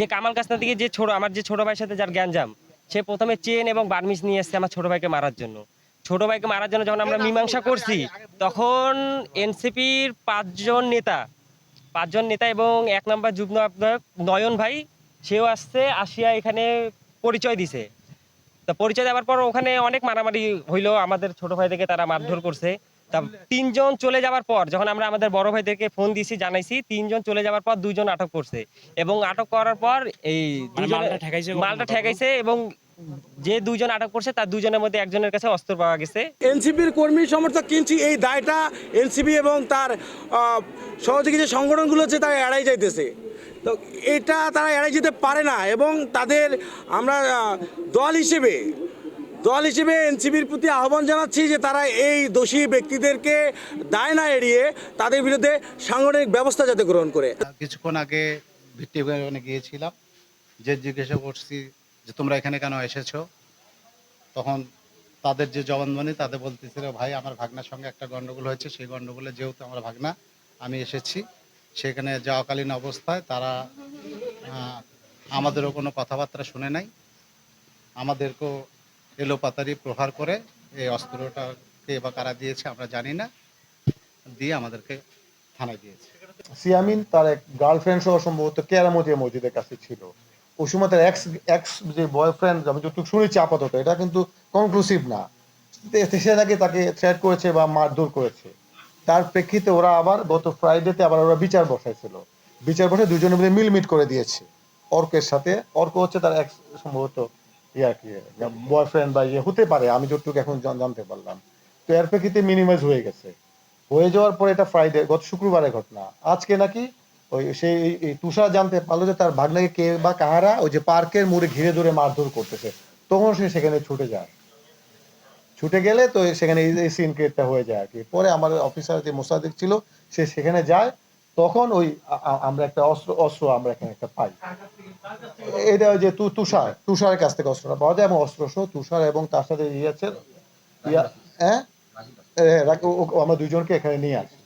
যে কামাল কাসনা থেকে যে ছোট আমার যে ছোট ভাইয়ের সাথে যার গ্যাঞ্জাম সে প্রথমে চেন এবং বার্মিস নিয়ে এসছে আমার ছোট ভাইকে মারার জন্য। ছোট ভাইকে মারার জন্য যখন আমরা মীমাংসা করছি তখন এনসিপির পাঁচজন নেতা পাঁচজন নেতা এবং এক নম্বর যুগ্ম আহ্বায়ক নয়ন ভাই সেও আসছে আসিয়া এখানে পরিচয় দিছে। তা পরিচয় দেওয়ার পর ওখানে অনেক মারামারি হইল আমাদের ছোট ভাই থেকে তারা মারধর করছে। তা তিনজন চলে যাওয়ার পর যখন আমরা আমাদের বড় ভাইদেরকে ফোন দিয়েছি জানাইছি তিনজন চলে যাওয়ার পর দুইজন আটক করছে। এবং আটক করার পর এই মালটা ঠেকাইছে মালটা ঠেকাইছে এবং যে দুজন আটক করছে তার দুজনের মধ্যে একজনের কাছে অস্ত্র পাওয়া গেছে। এনসিপির কর্মী সমর্থক কিনছি এই দায়টা এনসিপি এবং তার সহযোগী যে সংগঠনগুলো আছে তারা এড়াই যাইতেছে। তো এটা তারা এড়াই যেতে পারে না এবং তাদের আমরা দল হিসেবে দল হিসেবে এনসিপির প্রতি আহ্বান জানাচ্ছি যে তারা এই দোষী ব্যক্তিদেরকে দায় না এড়িয়ে তাদের বিরুদ্ধে সাংগঠনিক ব্যবস্থা যাতে গ্রহণ করে। কিছুক্ষণ আগে ভিত্তিভবনে গিয়েছিলাম, যে জিজ্ঞাসা করছি যে তোমরা এখানে কেন এসেছ? তখন তাদের যে জবানবন্দি, তাদের বলতেছিল, ভাই, আমার ভাগনার সঙ্গে একটা গণ্ডগোল হয়েছে, সেই গণ্ডগোলে যেহেতু আমার ভাগনা, আমি এসেছি। সেখানে যাওয়াকালীন অবস্থায় তারা আমাদেরও কোনো কথাবার্তা শুনে নাই। আমাদেরকেও এলোপাতারি প্রহার করে এই অস্ত্রটাকে বা কারা দিয়েছে আমরা জানি না, দিয়ে আমাদেরকে থানায় দিয়েছে। সিয়ামিন তার এক গার্লফ্রেন্ড সহ সম্ভবত কেরামতি মসজিদের কাছে ছিল। ওই সময় তার এক্স এক্স যে বয়ফ্রেন্ড আমি যতটুকু শুনেছি আপাতত, এটা কিন্তু কনক্লুসিভ না। সে নাকি তাকে থ্রেট করেছে বা মারধর করেছে। তার প্রেক্ষিতে ওরা আবার গত ফ্রাইডেতে আবার ওরা বিচার বসাইছিল। বিচার বসে দুজনে মিলে মিলমিট করে দিয়েছে। অর্কের সাথে, অর্ক হচ্ছে তার এক্স সম্ভবত ইয়া কি বয়ফ্রেন্ড বা ইয়ে হতে পারে, আমি যতটুকু এখন জানতে পারলাম। তো এর প্রেক্ষিতে মিনিমাইজ হয়ে গেছে। হয়ে যাওয়ার পরে এটা ফ্রাইডে গত শুক্রবারের ঘটনা। আজকে নাকি ওই সেই তুষার জানতে পারল যে তার ভাগনাকে কে বা কাহারা ওই যে পার্কের মোড়ে ঘিরে ধরে মারধর করতেছে। তখন সে সেখানে ছুটে যায়। ছুটে গেলে তো সেখানে এই- সিন ক্রিয়েটটা হয়ে যায় আর কি। পরে আমাদের অফিসার যে মোসাদিক ছিল, সে সেখানে যায় তখন ওই আমরা একটা অস্ত্র অস্ত্র আমরা এখানে একটা পাই। এটা যে তুষার, তুষারের কাছ থেকে অস্ত্রটা পাওয়া যায় এবং অস্ত্র সহ তুষার এবং তার সাথে ইয়ে আছে হ্যাঁ? আমরা দুজনকে এখানে নিয়ে আসি।